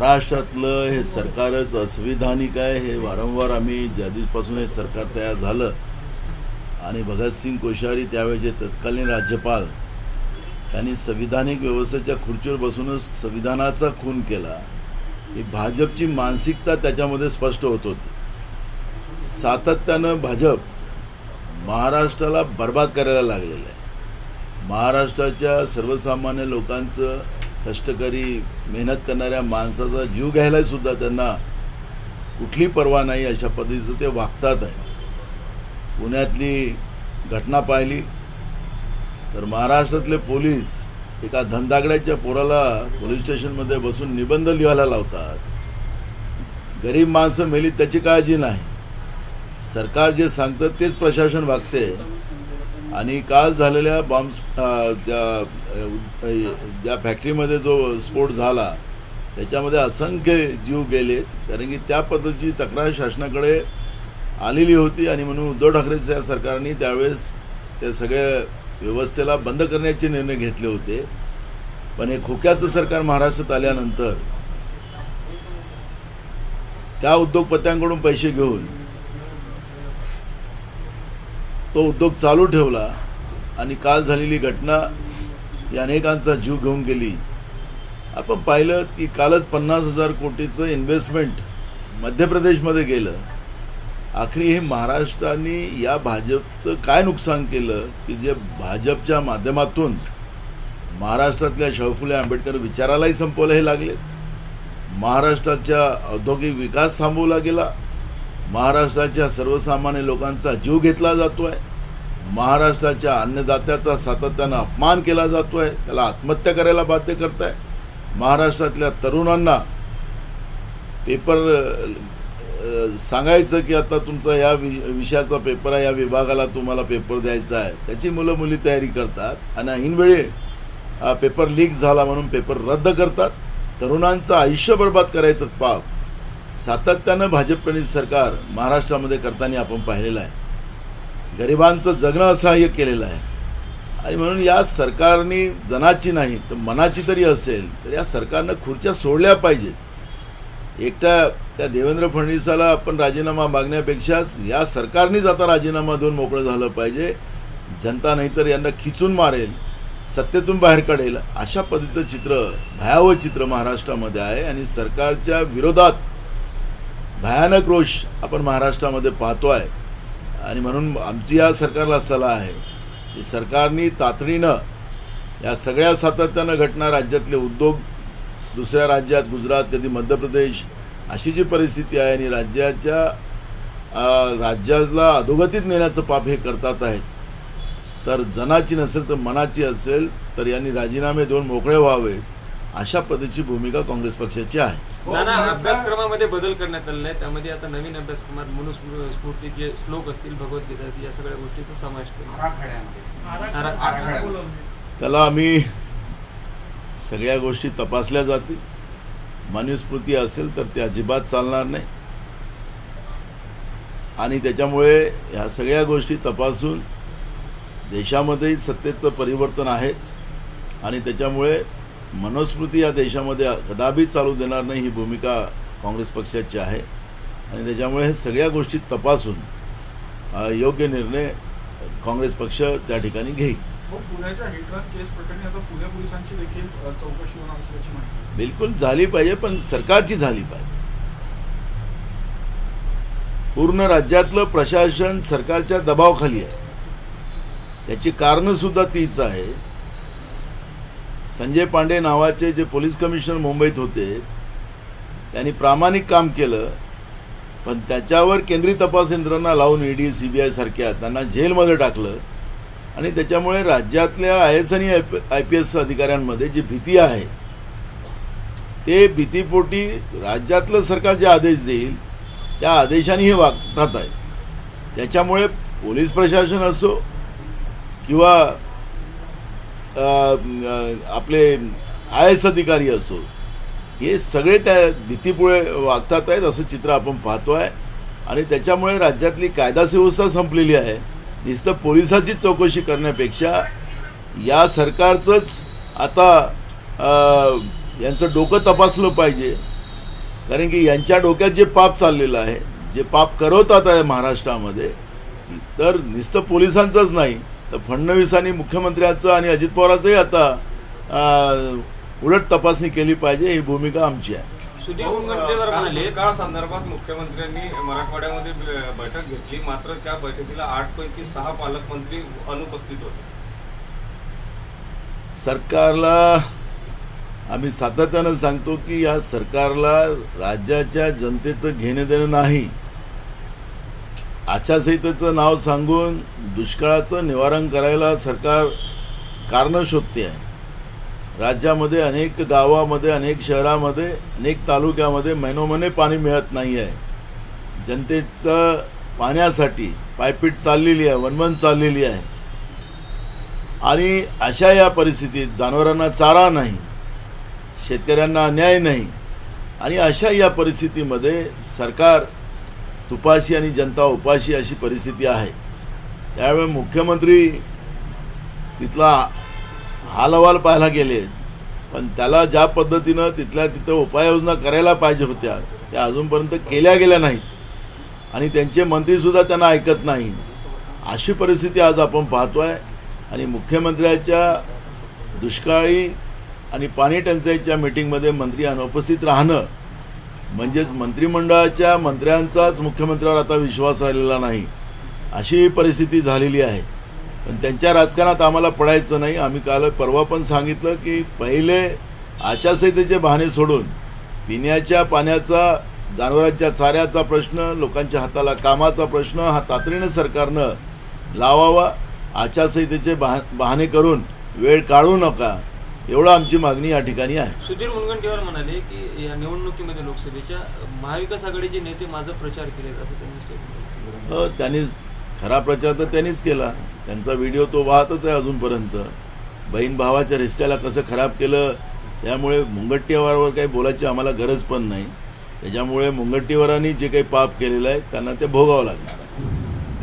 महाराष्ट्रातलं हे सरकारच असंविधानिक आहे. हे वारंवार आम्ही ज्या हे सरकार तयार झालं आणि भगतसिंग कोश्यारी त्यावेळेचे तत्कालीन राज्यपाल त्यांनी संविधानिक व्यवस्थेच्या खुर्चीवर बसूनच संविधानाचा खून केला. ही भाजपची मानसिकता त्याच्यामध्ये स्पष्ट होत होती. सातत्यानं भाजप महाराष्ट्राला बर्बाद करायला लागलेलं आहे. महाराष्ट्राच्या सर्वसामान्य लोकांचं कष्टकरी मेहनत करणाऱ्या माणसाचा जीव घ्यायला सुद्धा त्यांना कुठली पर्वा नाही अशा पद्धतीचं ते वागतात आहे. पुण्यातली घटना पाहिली तर महाराष्ट्रातले पोलीस एका धंदागड्याच्या पोराला पोलीस स्टेशनमध्ये बसून निबंध लिहायला लावतात. गरीब माणसं मेली त्याची काळजी नाही. सरकार जे सांगतं तेच प्रशासन वागते. आणि काल झालेल्या बॉम्ब त्या ज्या फॅक्टरीमध्ये जो स्फोट झाला त्याच्यामध्ये असंख्य जीव गेलेत कारण की त्या पद्धतीची तक्रार शासनाकडे आलेली होती आणि म्हणून उद्धव ठाकरेच्या सरकारने त्यावेळेस त्या सगळ्या व्यवस्थेला बंद करण्याचे निर्णय घेतले होते. पण हे खोक्याचं सरकार महाराष्ट्रात आल्यानंतर त्या उद्योगपत्यांकडून पैसे घेऊन तो उद्योग चालू ठेवला आणि काल झालेली घटना ही अनेकांचा जीव घेऊन गेली. आपण पाहिलं की कालच पन्नास हजार कोटीचं इन्व्हेस्टमेंट मध्य प्रदेशमध्ये गेलं. आखरी हे महाराष्ट्राने या भाजपचं काय नुकसान केलं की जे भाजपच्या माध्यमातून महाराष्ट्रातल्या शाहू फुले आंबेडकर विचारालाही संपवलं हे लागले. महाराष्ट्राच्या औद्योगिक विकास थांबवला गेला. महाराष्ट्राच्या सर्वसामान्य लोकांचा जीव घेतला जातो आहे महाराष्ट्राच्या अन्नदात्याचा सातत्यानं अपमान केला जातो आहे त्याला आत्महत्या करायला बाध्य करताय. महाराष्ट्रातल्या तरुणांना पेपर सांगायचं की आता तुमचा या वि- विषयाचा पेपर आहे या विभागाला तुम्हाला पेपर द्यायचा आहे. त्याची मुलं मुली तयारी करतात आणि ऐनवेळी पेपर लीक झाला म्हणून पेपर रद्द करतात. तरुणांचं आयुष्य बर्बाद करायचं पाप. सातत्यानं भाजपप्रणित सरकार महाराष्ट्रामध्ये करताना आपण पाहिलेलं आहे. गरिबांचं जगणं असहाय्य केलेलं आहे. आणि म्हणून या सरकारने जनाची नाही तर मनाची तरी असेल तर या सरकारनं खुर्च्या सोडल्या पाहिजेत. एकट्या त्या देवेंद्र फडणवीसाला आपण राजीनामा मागण्यापेक्षाच या सरकारनेच आता राजीनामा देऊन मोकळं झालं पाहिजे. जनता नाहीतर यांना खिचून मारेल सत्तेतून बाहेर काढेल अशा पद्धतीचं चित्र भयावह चित्र महाराष्ट्रामध्ये आहे. आणि सरकारच्या विरोधात भयानक रोष आपण महाराष्ट्रामध्ये पाहतो आहे आणि म्हणून आमची या सरकारला सलाह आहे की सरकारने तातडीनं या सगळ्या सातत्यानं घटना राज्यातले उद्योग दुसऱ्या राज्यात गुजरात कधी मध्य प्रदेश अशी जी परिस्थिती आहे आणि राज्याच्या राज्याला अधोगतीत नेण्याचं पाप हे करतात आहेत तर जनाची नसेल तर मनाची असेल तर यांनी राजीनामे देऊन मोकळे व्हावे. अशा पद्धतीची भूमिका काँग्रेस पक्षाची आहे. नाना अभ्यासक्रमामध्ये बदल करण्यात आलेला आहे. त्यामध्ये आता नवीन अभ्यासक्रमात मनुस्मृतीचे श्लोक असतील भगवद्गीता या सगळ्या गोष्टीचा समावेश केला. त्याला आम्ही सगळ्या गोष्टी तपासल्या जातील. मनुस्मृती असेल तर ते अजिबात चालणार नाही. आणि त्याच्यामुळे ह्या सगळ्या गोष्टी तपासून देशामध्येही सत्तेचं परिवर्तन आहेच. आणि त्याच्यामुळे मनुस्मृती या देशामध्ये कदापि चालू देणार नाही ही भूमिका काँग्रेस पक्षाची आहे. आणि त्याच्यामुळे हे सगळ्या गोष्टी तपासून योग्य निर्णय काँग्रेस पक्ष त्या ठिकाणी घेईल. हो, बिलकुल झाली पाहिजे पण सरकारची झाली पाहिजे. पूर्ण राज्यातलं प्रशासन सरकारच्या दबावाखाली आहे. त्याची कारणं सुद्धा तीच आहे. संजय पांडे नावाचे जे पोलीस कमिशनर मुंबईत होते त्यांनी प्रामाणिक काम केलं पण त्याच्यावर केंद्रीय तपास यंत्रणा लावून ईडी बी सारख्या त्यांना जेलमध्ये टाकलं. आणि त्याच्यामुळे राज्यातल्या आय एस आणि आय पी एस अधिकाऱ्यांमध्ये जी भीती आहे ते भीतीपोटी राज्यातलं सरकार जे आदेश देईल त्या आदेशाने हे वागतात आहेत त्याच्यामुळे पोलीस प्रशासन असो किंवा आपले आय एस अधिकारी असो हे सगळे त्या भीतीपुळे वागतात आहेत असं चित्र आपण पाहतो आहे आणि त्याच्यामुळे राज्यातली कायदा सुव्यवस्था संपलेली आहे. नुसतं पोलिसाची चौकशी करण्यापेक्षा या सरकारचंच आता यांचं डोकं तपासलं पाहिजे. कारण की यांच्या डोक्यात जे पाप चाललेलं आहे जे पाप करवतात आहे महाराष्ट्रामध्ये तर नुसतं पोलिसांचंच नाही. तर फडणवीस आणि मुख्यमंत्र्यांचं आणि अजित पवारांचंही आता उलट तपासणी केली पाहिजे ही भूमिका आमची आहे. दुष्काळ संदर्भात मुख्यमंत्र्यांनी मराठवाड्यामध्ये बैठक घेतली. मात्र त्या बैठकीला आठ पैकी सहा पालकमंत्री अनुपस्थित होते. सरकारला आम्ही सातत्यानं सांगतो की या सरकारला राज्याच्या जनतेचं घेणं देणं नाही. आचारसंहितेचं नाव सांगून दुष्काळाचं निवारण करायला सरकार कारणं शोधते आहे. राज्यामध्ये अनेक गावामध्ये अनेक शहरामध्ये अनेक तालुक्यामध्ये महिनोमहिने पाणी मिळत नाही आहे. जनतेचं पाण्यासाठी पायपीट चाललेली आहे वनवन चाललेली आहे. आणि अशा या परिस्थितीत जनावरांना चारा नाही शेतकऱ्यांना अन्याय नाही आणि अशा या परिस्थितीमध्ये सरकार तुपाशी आणि जनता उपाशी अशी परिस्थिती आहे. त्यावेळी मुख्यमंत्री तिथला हालहवाल पाहायला गेले. पण त्याला ज्या पद्धतीनं तिथल्या तिथं उपाययोजना करायला पाहिजे होत्या त्या अजूनपर्यंत केल्या गेल्या नाहीत. आणि त्यांचे मंत्रीसुद्धा त्यांना ऐकत नाही. अशी परिस्थिती आज आपण पाहतो आहे आणि मुख्यमंत्र्याच्या दुष्काळी आणि पाणी टंचाईच्या मिटिंगमध्ये मंत्री अनुपस्थित राहणं म्हणजेच मंत्रिमंडळाच्या मंत्र्यांचाच मुख्यमंत्र्यावर आता विश्वास राहिलेला नाही. अशी परिस्थिती झालेली आहे. पण त्यांच्या राजकारणात आम्हाला पडायचं नाही. आम्ही काल परवा पण सांगितलं की पहिले आचारसंहितेचे बहाणे सोडून पिण्याच्या पाण्याचा जनावरांच्या चाऱ्याचा प्रश्न लोकांच्या हाताला कामाचा प्रश्न हा तातडीनं सरकारनं लावावा. आचारसंहितेचे बहा बहाणे करून वेळ काढू नका. एवढं आमची मागणी या ठिकाणी आहे. सुधीर मुनगंटीवार म्हणाले की या निवडणुकीमध्ये लोकसभेच्या महाविकास आघाडीचे नेते माझा प्रचार केले असं त्यांनी दिलं. त्यांनीच खरा प्रचार तर त्यांनीच केला. त्यांचा व्हिडिओ तो वाहतच आहे अजूनपर्यंत. बहीण भावाच्या रिश्त्याला कसं खराब केलं त्यामुळे मुंगट्टीवारावर काही बोलायची आम्हाला गरज पण नाही. त्याच्यामुळे मुंगट्टीवारांनी जे काही पाप केलेलं आहे त्यांना ते भोगावं लागणार आहे.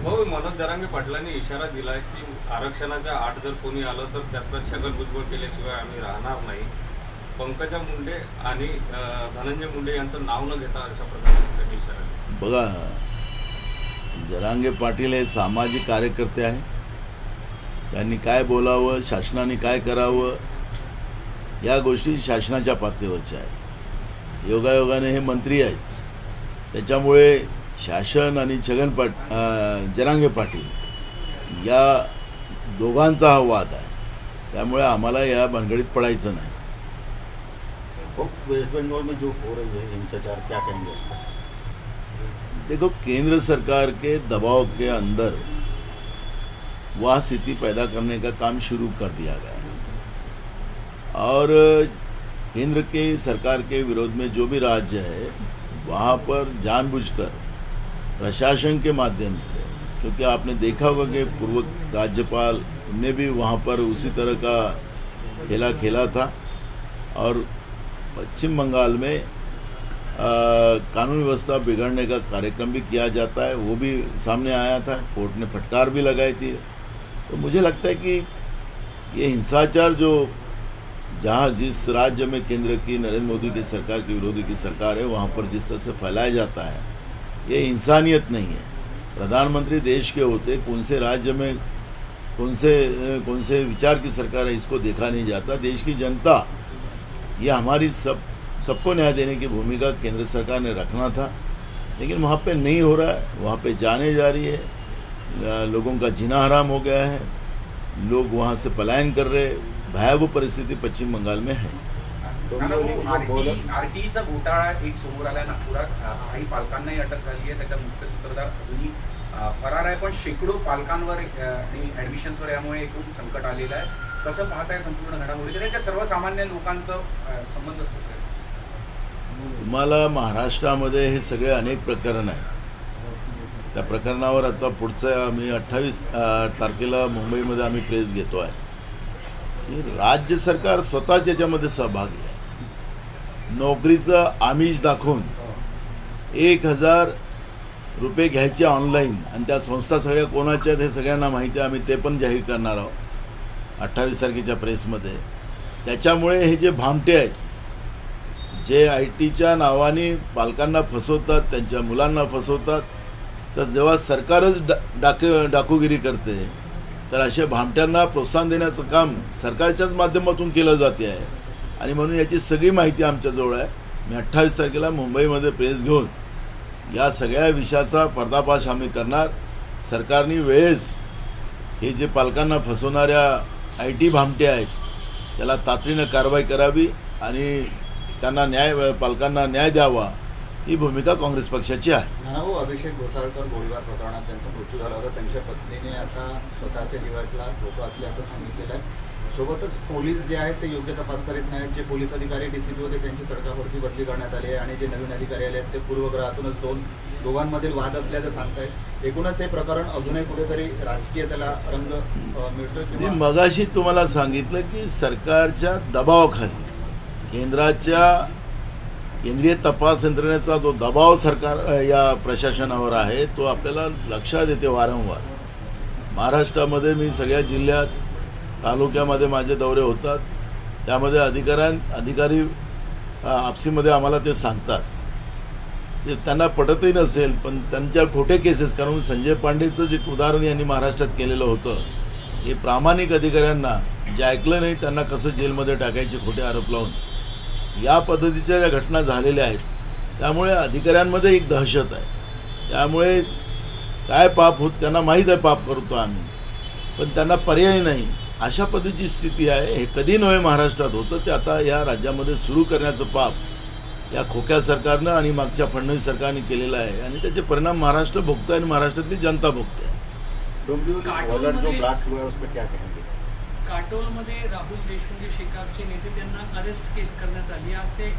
भाऊ मनोज जरांगे पाटलांनी इशारा दिलाय की आरक्षणाच्या आठ जर कोणी आलं तर त्याचा छगन भुजबळ केल्याशिवाय आम्ही राहणार नाही. पंकजा मुंडे आणि धनंजय मुंडे यांचं नाव न घेता अशा प्रकारे बघा जरांगे पाटील हे सामाजिक कार्यकर्ते आहे त्यांनी काय बोलावं शासनाने काय करावं या गोष्टी शासनाच्या पातळीवरच्या आहेत. योगायोगाने हे मंत्री आहेत. त्याच्यामुळे शासन आणि छगन पाट जरांगे पाटील या दोघांचा हा वाद आहे. त्यामुळे आम्हाला या भानगडीत पडायचं नाही. वेस्ट बंगाल में जो हो रही है हिंसाचार क्या कहेंगे देखो केंद्र सरकार के दबाव के अंदर वह स्थिति पैदा करने का काम शुरू कर दिया गया है। और केंद्र के सरकार के विरोध में जो भी राज्य है वहाँ पर जानबूझकर प्रशासन के माध्यम से क्योंकि आपने देखा होगा कि पूर्व राज्यपाल ने भी वहाँ पर उसी तरह का खेला खेला था। और पश्चिम बंगाल में अ, कानून व्यवस्था बिगड़ने का कार्यक्रम भी किया जाता है वो भी सामने आया था कोर्ट ने फटकार भी लगाई थी। तो मुझे लगता है कि ये हिंसाचार जो जहाँ जिस राज्य में केंद्र की नरेंद्र मोदी की सरकार की विरोधी की सरकार है वहाँ पर जिस तरह से फैलाया जाता है ये इंसानियत नहीं है। प्रधानमंत्री देश के होते कौन से राज्य में, कौन से कौन से विचार की सरकार है, इसको देखा नहीं जाता। देश की जनता, ये हमारी सब, सबको न्याय देने की भूमिका केंद्र सरकार ने रखना था, लेकिन वहाँ पे नहीं हो रहा है। वहाँ पे जाने जा रही है। लोगों का जीना हराम हो गया है। लोग वहाँ से पलायन कर रहे भयावह परिस्थिति पश्चिम बंगाल में है। आरटीईचा घोटाळा एक समोर आलाय नागपुरात. काही पालकांनाही अटक झाली आहे. त्याच्या मुख्य सूत्रधार अजूनही फरार आहे. पण शेकडो पालकांवर आणि ऍडमिशन्सवर यामुळे एकूण संकट आलेलं आहे. कसं पाहताय संपूर्ण घडामोडी? तर त्या सर्वसामान्य लोकांचं संबंध असतो तुम्हाला महाराष्ट्रामध्ये हे सगळे अनेक प्रकरण आहेत. त्या प्रकरणावर आता पुढचं आम्ही अठ्ठावीस तारखेला मुंबईमध्ये आम्ही प्रेस घेतो आहे. की राज्य सरकार स्वतःच याच्यामध्ये सहभागी आहे. नोकरीचं आमिष दाखवून एक हजार रुपये घ्यायचे ऑनलाईन आणि त्या संस्था सगळ्या कोणाच्या आहेत हे सगळ्यांना माहिती आहे. आम्ही ते पण जाहीर करणार आहोत. अठ्ठावीस तारखेच्या प्रेसमध्ये त्याच्यामुळे हे जे भामटे आहेत जे आय टीच्या नावाने पालकांना फसवतात त्यांच्या मुलांना फसवतात तर जेव्हा सरकारच डा डाक डाकूगिरी करते तर अशा भामट्यांना प्रोत्साहन देण्याचं काम सरकारच्याच माध्यमातून केलं जाते आहे. आणि म्हणून याची सगळी माहिती आमच्याजवळ आहे. मी अठ्ठावीस तारखेला मुंबईमध्ये प्रेस घेऊन या सगळ्या विषयाचा पर्दाफाश आम्ही करणार. सरकारने वेळेस हे जे पालकांना फसवणाऱ्या आय टी भामटे आहेत त्याला तातडीनं कारवाई करावी आणि त्यांना न्याय पालकांना न्याय द्यावा ही भूमिका काँग्रेस पक्षाची आहे. हो अभिषेक घोसाळकर गोळीबार प्रकरणात त्यांचा मृत्यू झाला होता. त्यांच्या पत्नीने आता स्वतःच्या जीवातला धोका असल्याचं सांगितलेलं आहे. सोबतच पोलीस जे आहेत ते योग्य तपास करीत नाहीत. जे पोलीस अधिकारी डीसीपी होते त्यांची तडकाफडकी बदली करण्यात आली आहे आणि जे नवीन अधिकारी आले आहेत ते पूर्वग्रहातूनच दोन दोघांमधील वाद असल्याचं सांगतायत. एकूणच हे प्रकरण अजूनही कुठेतरी राजकीय त्याला रंग मिळतो मिळतोय मगाशी तुम्हाला सांगितलं की सरकारच्या दबावाखाली केंद्राच्या केंद्रीय तपास यंत्रणेचा जो दबाव सरकार या प्रशासनावर आहे तो आपल्याला लक्षात येते वारंवार. महाराष्ट्रामध्ये मी सगळ्या जिल्ह्यात तालुक्यामध्ये माझे दौरे होतात. त्यामध्ये अधिकाऱ्यां अधिकारी आपसीमध्ये आम्हाला ते सांगतात. ते त्यांना पटतही नसेल पण त्यांच्या खोटे केसेस कारण संजय पांडेचं जे उदाहरण यांनी महाराष्ट्रात केलेलं होतं हे प्रामाणिक अधिकाऱ्यांना जे ऐकलं नाही त्यांना कसं जेलमध्ये टाकायचे खोटे आरोप लावून? या पद्धतीच्या ज्या घटना झालेल्या आहेत त्यामुळे अधिकाऱ्यांमध्ये एक दहशत आहे. त्यामुळे काय पाप होत त्यांना माहीत आहे पाप करतो आम्ही. पण त्यांना पर्याय नाही. अशा पद्धतीची स्थिती आहे. हे कधी नव्हे महाराष्ट्रात होतं. ते आता या राज्यामध्ये सुरू करण्याचं पाप या खोक्या सरकारनं आणि मागच्या फडणवीस सरकारने केलेलं आहे. आणि त्याचे परिणाम महाराष्ट्र भोगतोय आणि महाराष्ट्रातली जनता भोगते काटोलमध्ये- है राहुल देशमुख शेकापचे नेते त्यांना अरेस्ट करण्यात आली. आज ते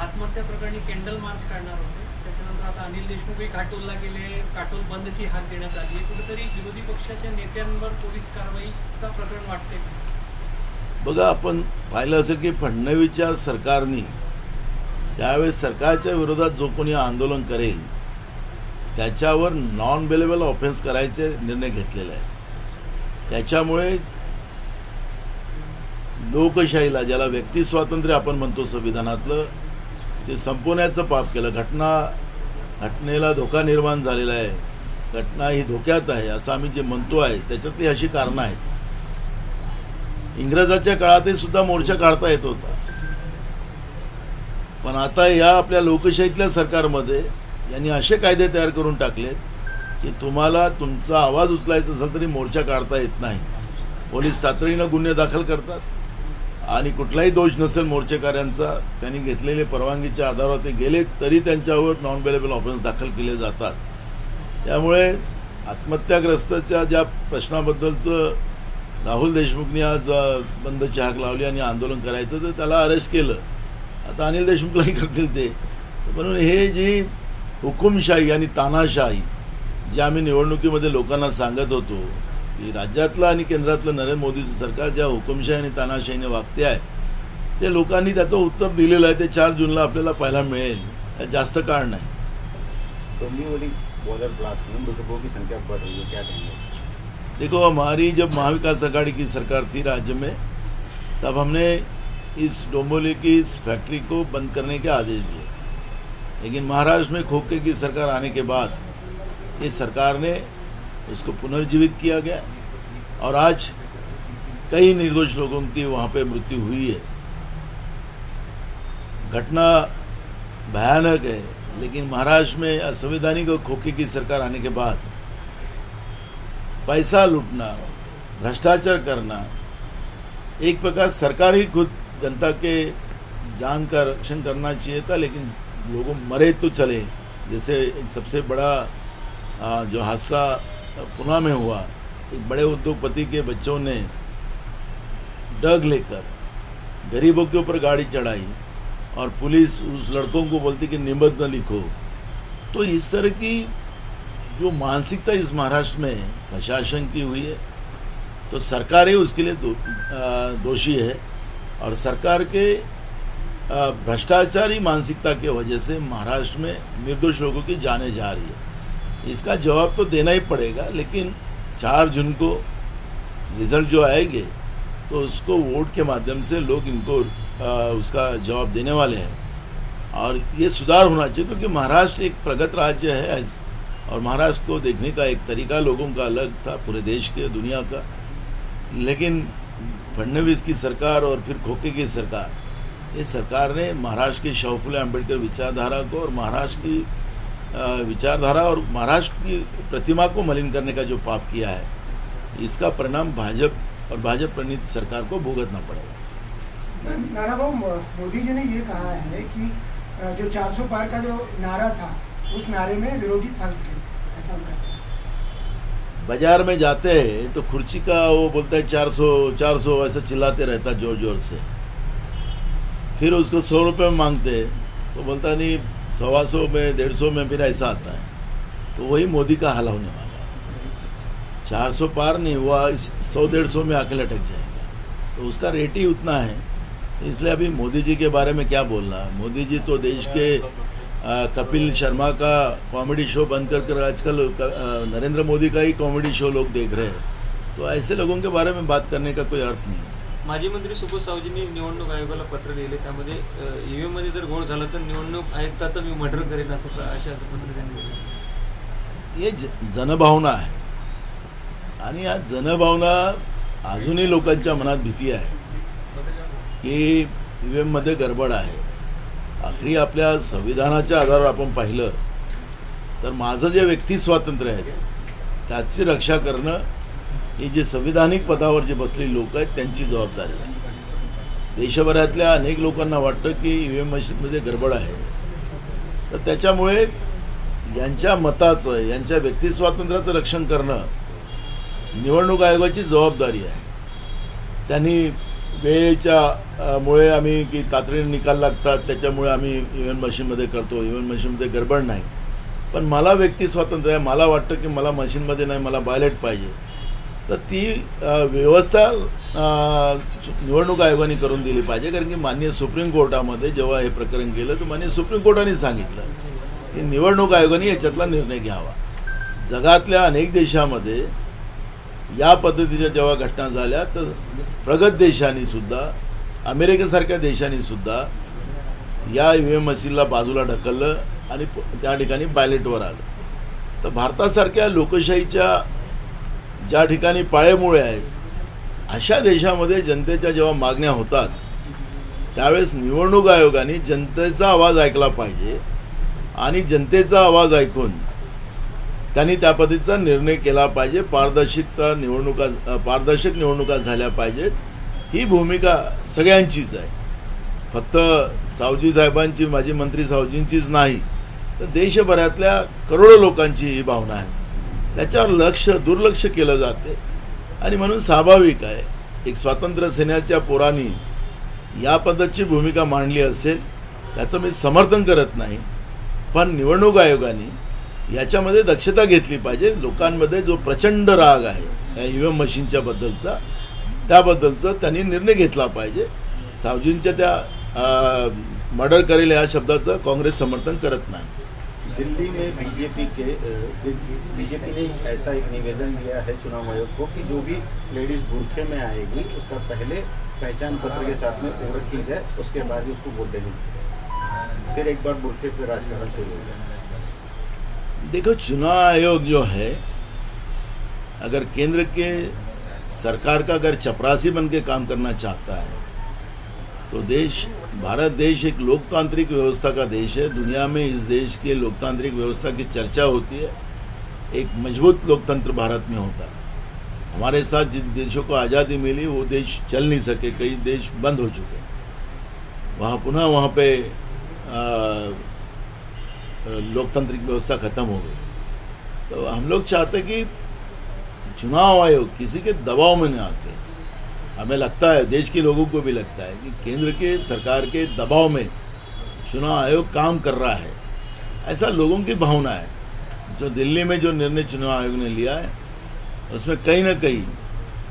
आत्महत्या प्रकरणी कॅन्डल मार्च काढणार होते. त्याच्यानंतर आता अनिल देशमुखही काटोलला गेले. काटोल बंदची हाक देण्यात आली. आहे कुठेतरी विरोधी पक्षाच्या नेत्यांवर पोलीस कारवाईचा प्रकरण वाटते बघा आपण पाहिलं असेल की फडणवीसच्या सरकारने त्यावेळेस सरकारच्या विरोधात जो कोणी आंदोलन करेल त्याच्यावर नॉन बेलेबल ऑफेन्स करायचे निर्णय घेतलेले आहे त्याच्यामुळे लोकशाहीला ज्याला व्यक्ती स्वातंत्र्य आपण म्हणतो संविधानातलं ते संपवण्याचं पाप केलं. घटना घटनेला धोका निर्माण झालेला आहे. घटना ही धोक्यात आहे असं आम्ही जे म्हणतो आहे त्याच्यातली अशी कारणं आहेत. इंग्रजाच्या काळातही सुद्धा मोर्चा काढता येत होता. पण आता या आपल्या लोकशाहीतल्या सरकारमध्ये यांनी असे कायदे तयार करून टाकलेत की तुम्हाला तुमचा आवाज उचलायचा असेल तरी मोर्चा काढता येत नाही. पोलीस तातडीनं गुन्हे दाखल करतात. आणि कुठलाही दोष नसेल मोर्चेकऱ्यांचा त्यांनी घेतलेले परवानगीच्या आधारावर ते गेले तरी त्यांच्यावर नॉन बेलेबल ऑफेन्स दाखल केले जातात. त्यामुळे आत्महत्याग्रस्तच्या ज्या प्रश्नाबद्दलचं राहुल देशमुखनी आज बंदची हाक लावली आणि आंदोलन करायचं तर त्याला अरेस्ट केलं. आता अनिल देशमुखलाही करतील ते. म्हणून हे जी हुकुमशाही आणि तानाशाही जे आम्ही निवडणुकीमध्ये लोकांना सांगत होतो की राज्यातलं आणि केंद्रातलं नरेंद्र मोदीचं सरकार ज्या हुकुमशाही आणि तानाशाहीने वागते आहे ते लोकांनी त्याचं उत्तर दिलेलं आहे. ते चार जूनला आपल्याला पाहायला मिळेल. यात जास्त काळ नाही. है देखो हमारी जब महाविकास आघाड़ी की सरकार थी राज्य में तब हमने इस डोंबोली की इस फैक्ट्री को बंद करने के आदेश दिए। लेकिन महाराष्ट्र में खोखे की सरकार आने के बाद ये सरकार ने उसको पुनर्जीवित किया गया। और आज कई निर्दोष लोगों की वहाँ पे मृत्यु हुई है। घटना भयानक है लेकिन महाराष्ट्र में असंवैधानिक और खोखे की सरकार आने के बाद पैसा लूटना भ्रष्टाचार करना एक प्रकार सरकार ही खुद जनता के जान का रक्षण करना चाहिए था लेकिन लोगों मरे तो चले जैसे एक सबसे बड़ा जो हादसा पुणे में हुआ एक बड़े उद्योगपति के बच्चों ने डग लेकर गरीबों के ऊपर गाड़ी चढ़ाई और पुलिस उस लड़कों को बोलती कि निबंध लिखो। तो इस तरह की जो मानसिकता इस महाराष्ट्र में प्रशासन की हुई है तो सरकार ही उसके लिए दो, दोषी है और सरकार के भ्रष्टाचारी मानसिकता के वजह से महाराष्ट्र में निर्दोष लोगों की जाने जा रही है। इसका जवाब तो देना ही पड़ेगा लेकिन चार जून को रिज़ल्ट जो आएँगे तो उसको वोट के माध्यम से लोग इनको आ, उसका जवाब देने वाले हैं। और ये सुधार होना चाहिए क्योंकि महाराष्ट्र एक प्रगत राज्य है और महाराष्ट्र को देखने का एक तरीका लोगों का अलग था पूरे देश के दुनिया का। लेकिन फडणवीस की सरकार और फिर खोके की सरकार ये सरकार ने महाराष्ट्र की शाहफुले अंबेडकर विचारधारा को और महाराष्ट्र की विचारधारा और महाराष्ट्र की प्रतिमा को मलिन करने का जो पाप किया है इसका परिणाम भाजपा और भाजपा प्रणीत सरकार को भुगतना पड़ेगा। नाना भाऊ मोदी जी ने ये कहा है कि जो 400 पार का जो नारा था उस नारे में विरोधी फंस थे ऐसा बाज़ार में जाते हैं तो खुर्ची का वो बोलता है चार सौ चार सौ ऐसा चिल्लाते रहता ज़ोर ज़ोर से। फिर उसको सौ रुपये में मांगते तो बोलता नहीं सवा सौ में डेढ़ सौ में फिर ऐसा आता है। तो वही मोदी का हाल होने वाला है। चार सौ पार नहीं हुआ सौ डेढ़ सौ में आके लटक जाएगा। तो उसका रेट ही उतना है। तो इसलिए अभी मोदी जी के बारे में क्या बोलना मोदी जी तो देश के अ, कपिल शर्मा का कॉमेडी शो बंद कर कर आजकल नरेंद्र मोदी का ही कॉमेडी शो लोग देख रहे हैं। तो ऐसे लोगों के बारे में बात करने का कोई अर्थ नहीं है। माजी मंत्री सुबोध सावजींनी निवडणूक आयोगाला पत्र लिहिले. त्यामध्ये ईव्हीएममध्ये जर घोळ झाला तर निवडणूक आयुक्ताचं मी मर्डर करेन असं अशा पत्र त्यांनी लिहिलं. ज- जनभावना आहे. आणि या जनभावना अजूनही लोकांच्या मनात भीती आहे. की ईव्हीएममध्ये गडबड आहे. आखरी आपल्या संविधानाच्या आधारावर आपण पाहिलं तर माझं जे व्यक्ती स्वातंत्र्य आहे त्याची रक्षा करणं ही जे संविधानिक पदावर जे बसलेली लोक आहेत त्यांची जबाबदारी आहे. देशभरातल्या अनेक लोकांना वाटतं की इ व्ही एम मशीनमध्ये गडबड आहे. तर त्याच्यामुळे यांच्या मताचं यांच्या व्यक्तिस्वातंत्र्याचं रक्षण करणं निवडणूक आयोगाची जबाबदारी आहे. त्यांनी वेळेच्या मुळे आम्ही की तातडीने निकाल लागतात त्याच्यामुळे आम्ही इव्हीएम मशीनमध्ये करतो. इव्हीएम मशीनमध्ये गडबड नाही. पण मला व्यक्ती स्वातंत्र्य आहे. मला वाटतं की मला मशीनमध्ये नाही मला बायलेट पाहिजे. तर ती व्यवस्था निवडणूक आयोगाने करून दिली पाहिजे. कारण की मान्य सुप्रीम कोर्टामध्ये जेव्हा हे प्रकरण गेलं तर मान्य सुप्रीम कोर्टाने सांगितलं की निवडणूक आयोगाने याच्यातला निर्णय घ्यावा. जगातल्या अनेक देशामध्ये या पद्धतीच्या जेव्हा घटना झाल्या तर प्रगत देशांनी सुद्धा अमेरिकेसारख्या देशांनी सुद्धा या ई व्ही एम मशीनला बाजूला ढकललं आणि त्या ठिकाणी बॅलेटवर आलं. तर भारतासारख्या लोकशाहीच्या ज्या ठिकाणी पाळेमुळे आहेत अशा देशामध्ये जनतेच्या जेव्हा मागण्या होतात त्यावेळेस निवडणूक आयोगाने जनतेचा आवाज ऐकला पाहिजे आणि जनतेचा आवाज ऐकून त्यांनी त्या पद्धतीचा निर्णय केला पाहिजे. पारदर्शकता निवडणुका पारदर्शक निवडणुका झाल्या पाहिजेत. ही भूमिका सगळ्यांचीच आहे. फक्त सावजी साहेबांची माजी मंत्री सावजींचीच नाही तर देशभरातल्या करोडो लोकांची ही भावना आहे. त्याच्यावर लक्ष दुर्लक्ष केलं जाते. आणि म्हणून स्वाभाविक आहे एक स्वातंत्र्य सेनेच्या पोरांनी या पद्धतीची भूमिका मांडली असेल त्याचं मी समर्थन करत नाही. पण निवडणूक आयोगाने याच्यामध्ये दक्षता घेतली पाहिजे. लोकांमध्ये जो प्रचंड राग आहे या ई व्ही एम मशीनच्या बद्दलचा त्याबद्दलचं त्यांनी निर्णय घेतला पाहिजे. सावजींच्या त्या मर्डर करेल या शब्दाचं काँग्रेस समर्थन करत नाही. दिल्ली में बीजेपी के बीजेपी ने ऐसा एक निवेदन दिया है चुनाव आयोग को कि जो भी लेडीज बुरखे में आएगी उसका पहले पहचान पत्र के साथ में ओवर की जाए उसके बाद ही उसको वोट देने फिर एक बार बुरखे पे राजकारण शुरू हो जाए। देखो चुनाव आयोग जो है अगर केंद्र के सरकार का अगर चपरासी बन के काम करना चाहता है तो देश भारत देश एक लोकतांत्रिक व्यवस्था का देश है। दुनिया में इस देश के लोकतांत्रिक व्यवस्था की चर्चा होती है। एक मज़बूत लोकतंत्र भारत में होता है। हमारे साथ जिन देशों को आज़ादी मिली, वो देश चल नहीं सके। कई देश बंद हो चुके वहाँ पुनः वहाँ पे लोकतांत्रिक व्यवस्था खत्म हो गई। तो हम लोग चाहते कि चुनाव आयोग किसी के दबाव में न आके हमें लगता है, देश के लोगों को भी लगता है कि केंद्र के, सरकार के दबाव में चुनाव आयोग काम कर रहा है। ऐसा लोगों की भावना है जो दिल्ली में जो निर्णय चुनाव आयोग ने लिया है, उसमें कहीं ना कहीं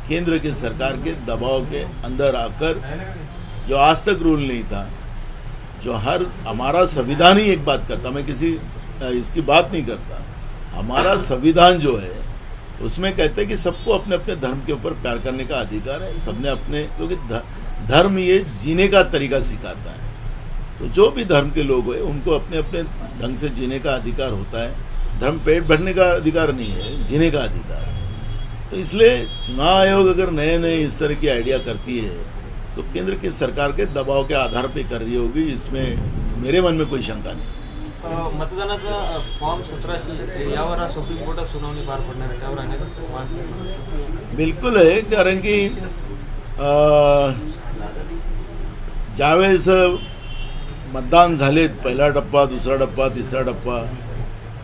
केंद्र की, सरकार के दबाव के अंदर आकर जो आज तक रूल नहीं था, जो हर, हमारा संविधान ही एक बात करता, मैं किसी, इसकी बात नहीं करता, हमारा संविधान जो है उसमें कहते हैं कि सबको अपने अपने धर्म के ऊपर प्यार करने का अधिकार है। सबने अपने, क्योंकि धर्म ये जीने का तरीका सिखाता है। तो जो भी धर्म के लोग हैं, उनको अपने अपने ढंग से जीने का अधिकार होता है। धर्म पेट भरने का अधिकार नहीं है, जीने का अधिकार है। तो इसलिए चुनाव आयोग अगर नए नए इस तरह की आइडिया करती है तो केंद्र की सरकार के दबाव के आधार पर कर रही होगी, इसमें मेरे मन में कोई शंका नाही। मतदानाचा फॉर्म सतराशे यावर आज सुप्रीम कोर्टात सुनावणी पार पडणार आहे त्यावर अनेक बिलकुल आहे कारण की ज्यावेळेस मतदान झालेत पहिला टप्पा दुसरा टप्पा तिसरा टप्पा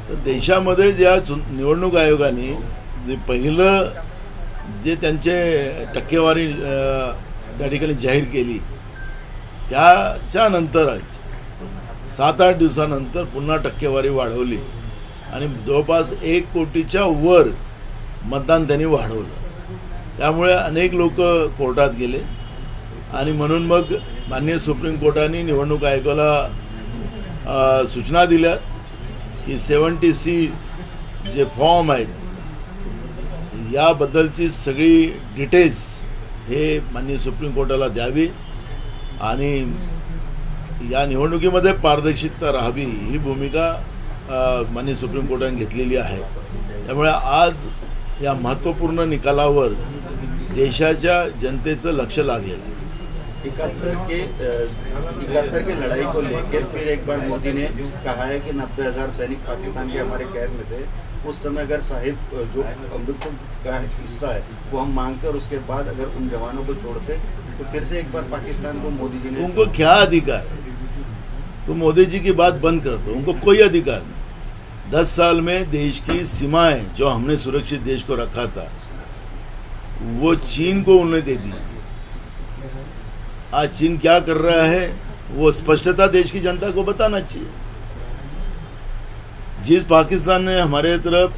तर देशामध्ये ज्या निवडणूक आयोगाने जे पहिलं जे त्यांचे टक्केवारी त्या ठिकाणी जाहीर केली त्याच्या नंतर सात आठ दिवसानंतर पुन्हा टक्केवारी वाढवली. आणि जवळपास एक कोटीच्या वर मतदान त्यांनी वाढवलं. त्यामुळे अनेक लोक कोर्टात गेले. आणि म्हणून मग माननीय सुप्रीम कोर्टाने निवडणूक आयोगाला सूचना दिल्या की सेवन्टी सी जे फॉर्म आहेत याबद्दलची सगळी डिटेल्स हे माननीय सुप्रीम कोर्टाला द्यावी. आणि या निवडणुकीमध्ये पारदर्शकता राहावी ही भूमिका अ, माननीय सुप्रीम कोर्टाने घेतलेली आहे. त्यामुळे आज या महत्त्वपूर्ण निकालावर देशाच्या जनतेचं लक्ष लागलेलं आहे. इकहत्तर के इकहत्तर की लड़ाई को लेकर फिर एक बार मोदी ने कहा है कि नब्बे हजार सैनिक पाकिस्तान के हमारे कैद में थे। उस समय अगर साहिब जो अमृतसर का हिस्सा है वो हम मांगकर उसके बाद अगर उन जवानों को छोड़ते तो फिर से एक बार पाकिस्तान को मोदी जी ने उनको क्या अधिकार है? तुम मोदी जी की बात बंद कर दो, उनको कोई अधिकार नहीं। दस साल में देश की सीमाएँ जो हमने सुरक्षित देश को रखा था, वो चीन को उन्हें दे दी। आज चीन क्या कर रहा है, वो स्पष्टता देश की जनता को बताना चाहिए। जिस पाकिस्तान ने हमारे तरफ़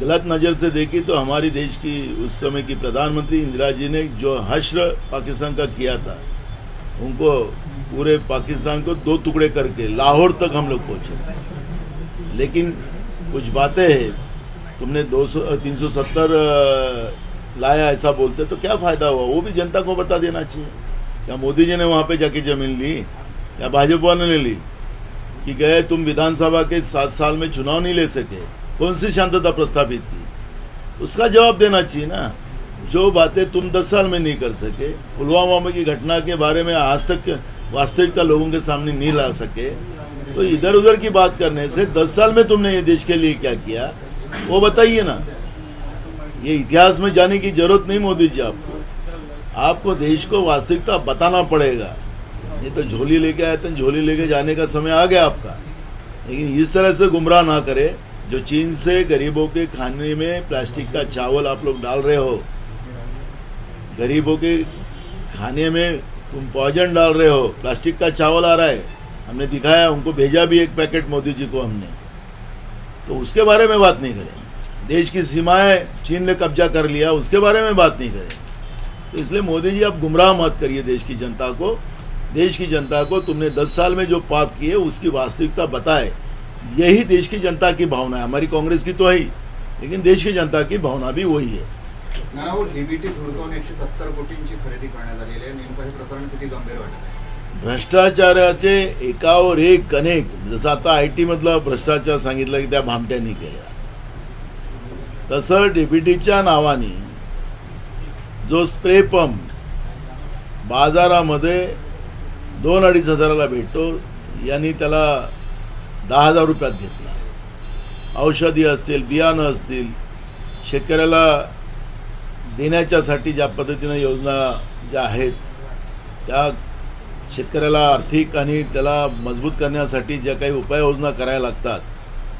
गलत नज़र से देखी तो हमारी देश की, उस समय की प्रधानमंत्री इंदिरा जी ने जो हश्र पाकिस्तान का किया था, उनको पूरे पाकिस्तान को दो टुकड़े करके लाहौर तक हम लोग पहुँचे। लेकिन कुछ बातें हैं। तुमने दो सौ, तीन सौ सत्तर लाया ऐसा बोलते तो क्या फ़ायदा हुआ? वो भी जनता को बता देना चाहिए। क्या मोदी जी ने वहाँ पे जाके ज़मीन ली? या भाजपा ने ली? कि गए तुम विधानसभा के सात साल में चुनाव नहीं ले सके। कौन सी शांतता प्रस्थापित की? उसका जवाब देना चाहिए ना। जो बातें तुम दस साल में नहीं कर सके, पुलवामा की घटना के बारे में आज तक वास्तविकता लोगों के सामने नहीं ला सके। तो इधर उधर की बात करने से दस साल में तुमने ये देश के लिए क्या किया, वो बताइए ना। ये इतिहास में जाने की ज़रूरत नहीं मोदी जी आपको। आपको देश को वास्तविकता बताना पड़ेगा। ये तो झोली लेके आए थे, झोली लेके जाने का समय आ गया आपका। लेकिन इस तरह से गुमराह ना करे, जो चीन से गरीबों के खाने में प्लास्टिक का चावल आप लोग डाल रहे हो, गरीबों के खाने में तुम पॉइजन डाल रहे हो प्लास्टिक का चावल आ रहा है। हमने दिखाया, उनको भेजा भी एक पैकेट मोदी जी को हमने। तो उसके बारे में बात नहीं करें। देश की सीमाएँ चीन ने कब्जा कर लिया, उसके बारे में बात नहीं करें। तो इसलिए मोदी जी, आप गुमराह मत करिए देश की जनता को। देश की जनता को तुमने दस साल में जो पाप किए, उसकी वास्तविकता बताए। यही देश की जनता की भावना है। हमारी कांग्रेस की तो है ही, लेकिन देश की जनता की भावना भी वही है। नाव हो धुडकावून एकशे सत्तर कोटींची खरेदी करण्यात आलेली आहे. नेमकं हे प्रकरण किती गंभीर वाटत आहे? भ्रष्टाचाराचे एकावर एक अनेक जसं आता आय टी मधला भ्रष्टाचार सांगितलं की त्या भामट्यांनी केल्या तसं डीबीटीच्या नावाने जो स्प्रे पंप बाजारामध्ये दोन अडीच हजाराला भेटतो यांनी त्याला दहा हजार रुपयात घेतला औषधी असतील बियाणं असतील शेतकऱ्याला देण्याच्यासाठी ज्या पद्धतीनं योजना ज्या आहेत त्या शेतकऱ्याला आर्थिक आणि त्याला मजबूत करण्यासाठी ज्या काही उपाययोजना करायला लागतात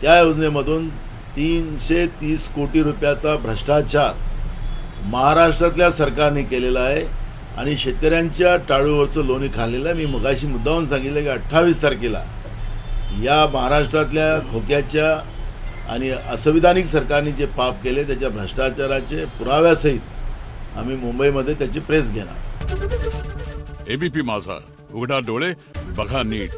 त्या योजनेमधून तीनशे तीस कोटी रुपयाचा भ्रष्टाचार महाराष्ट्रातल्या सरकारने केलेला आहे आणि शेतकऱ्यांच्या टाळूवरचं लोणी खाल्लेलं आहे. मी मगाशी मुद्दाहून सांगितलं की अठ्ठावीस तारखेला या महाराष्ट्रातल्या खोक्याच्या आणि असंविधानिक सरकारने जे पाप केले त्याच्या भ्रष्टाचाराचे पुराव्यासहित आम्ही मुंबईमध्ये त्याची प्रेस घेणार. एबीपी माझा. उघडा डोळे बघा नीट.